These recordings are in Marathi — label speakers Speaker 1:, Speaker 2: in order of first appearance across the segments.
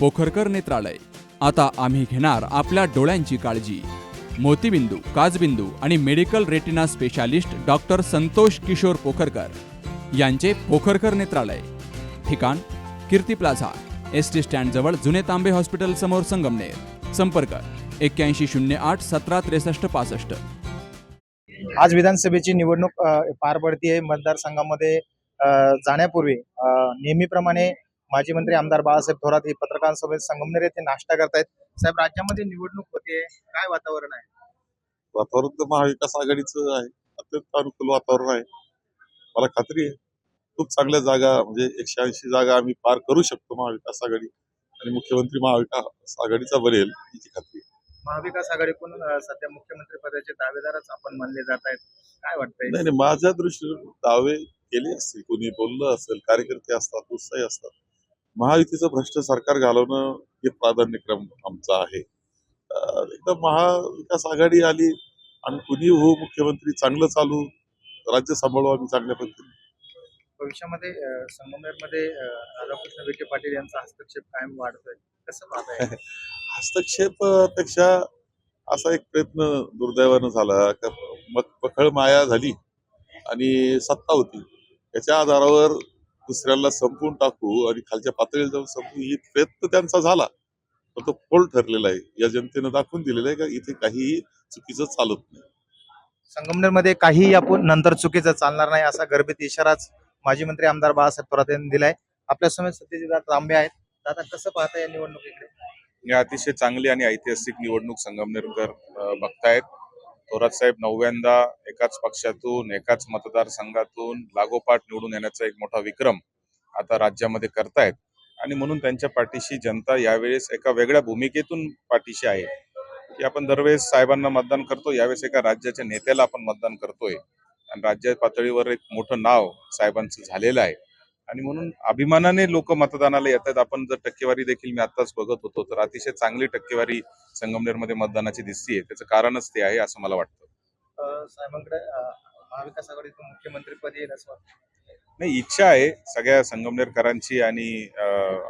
Speaker 1: पोखरकर नेत्रालय. आता आम्ही घेणार आपल्या डोळ्यांची काळजी. मोतीबिंदू काजबिंदू आणि medical retina specialist doctor Santosh Kishor Pokharkar यांचे पोखरकर नेत्रालय. ठिकाण कीर्ती प्लाझा एस टी स्टँडजवळ जुने तांबे हॉस्पिटल समोर संगमनेर. संपर्क एक्क्याऐंशी शून्य आठ सतरा त्रेसष्ट पासष्ट.
Speaker 2: आज विधानसभेची निवडणूक पार पडती आहे मतदारसंघामध्ये जाण्यापूर्वी नेहमीप्रमाणे माजी मंत्री आमदार बाळासाहेब थोरात हे पत्रकारांसोबत संगमनेर येथे नाश्ता करतायत. साहेब राज्यामध्ये निवडणूक होते. काय वातावरण आहे?
Speaker 3: वातावरण तर महाविकास आघाडीचं आहे. अत्यंत अनुकूल वातावरण आहे. मला खात्री आहे. खूप चांगल्या जागा म्हणजे एकशे ऐंशी जागा आम्ही पार करू शकतो महाविकास आघाडी. आणि मुख्यमंत्री महाविकास आघाडीचा बनेल याची खात्री.
Speaker 2: महाविकास आघाडीकडून सध्या मुख्यमंत्री पदाचे दावेदारच आपण मानले जात आहेत. काय वाटतंय?
Speaker 3: नाही नाही माझ्या दृष्टीने दावे केले असतील. कोणी बोललं असेल कार्यकर्ते असतात उत्साही असतात. महायुतीचं भ्रष्ट सरकार घालवणं हे प्राधान्यक्रम आमचा आहे. अं, एकदा महाविकास आघाडी आली आणि कुणी हो मुख्यमंत्री चांगलं चालू राज्य सांभाळू आम्ही चांगल्या पद्धतीने.
Speaker 2: भविष्यामध्ये संगमनेरमध्ये अ, राधाकृष्ण विखे पाटील यांचा हस्तक्षेप कायम वाढतोय. कसं पाहताय?
Speaker 3: हस्तक्षेपापेक्षा असा एक प्रयत्न दुर्दैवानं झाला का मग पखळ माया झाली आणि सत्ता होती. याच्या आधारावर दुसऱ्याला संपवून टाकू आणि खालच्या पातळीला जाऊन संपू ही प्रयत्न त्यांचा झाला. पण तो फोल ठरलेला आहे. या जनतेनं दाखवून दिलेलं आहे का इथे काहीही चुकीचं चालत नाही?
Speaker 2: संगमनेरमध्ये काहीही आपण नंतर चुकीचं चालणार नाही असा गर्भित इशाराच माजी मंत्री आमदार बाळासाहेब थोरात यांनी दिलाय. आपल्यासमोर सत्यजित तांबे आहेत. दादा कसं पाहता या निवडणुकीकडे?
Speaker 4: ही अतिशय चांगली आणि ऐतिहासिक निवडणूक संगमनेरकर बघतायत. थोरात साहेब नवव्यांदा एकाच पक्षातून एकाच मतदारसंघातून लागोपाठ निवडून येण्याचा एक मोठा विक्रम आता राज्यामध्ये करतायत. आणि म्हणून त्यांच्या पाठीशी जनता यावेळेस एका वेगळ्या भूमिकेतून पाठीशी आहे. की आपण दरवेळेस साहेबांना मतदान करतो यावेळेस एका राज्याच्या नेत्याला आपण मतदान करतोय. आणि राज्य पातळीवर एक मोठं नाव साहेबांचं झालेलं आहे. आणि म्हणून अभिमानाने लोक मतदानाला येतात आपण जर टक्केवारी देखील मी आताच बघत होतो तर अतिशय चांगली टक्केवारी संगमनेरमध्ये मतदानाची दिसतीये. त्याचं कारणच ते आहे असं मला वाटतं.
Speaker 2: अं, साहेबांकडे महाविकास आघाडीतून मुख्यमंत्रीपद येईल असं वाटतं.
Speaker 4: नाही इच्छा आहे सगळ्या संगमनेरकरांची आणि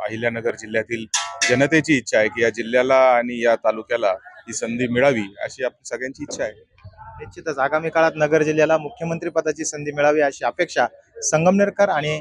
Speaker 4: अहिल्यानगर जिल्ह्यातील जनतेची इच्छा आहे की या जिल्ह्याला आणि या तालुक्याला ही संधी मिळावी अशी आपली सगळ्यांची इच्छा आहे.
Speaker 2: निश्चितच. आगामी काळात नगर जिल्ह्याला मुख्यमंत्री पदाची संधी मिळावी अशी अपेक्षा संगमनेरकर आणि